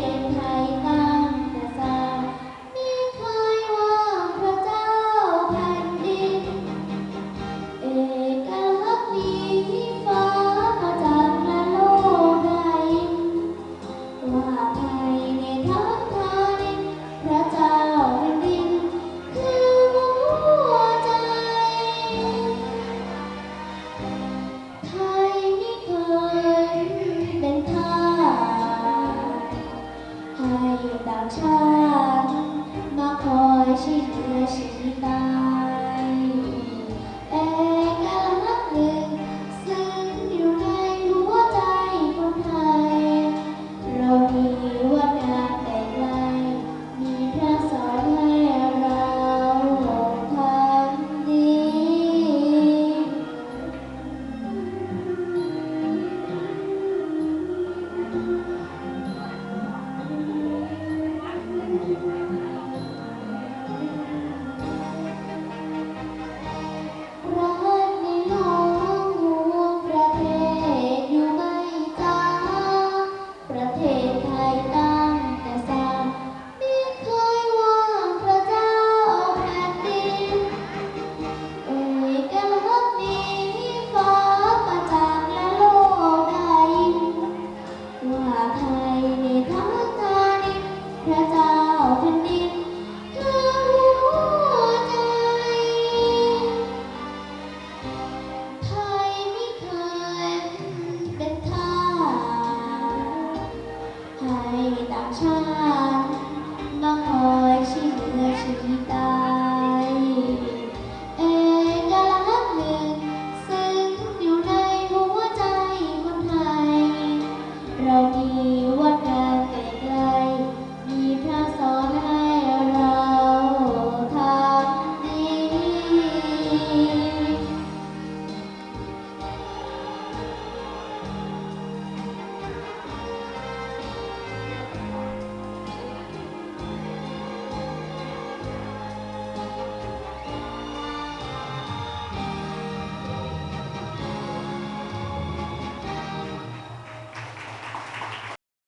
hand. 一路的心 ไทยมีทั้งจานพระเจ้าแผ่นดินทั้หัวใจ ไทยไม่เคยเป็นทาสให้ต่างชาติมาคอยชี้เหลือชี้ตา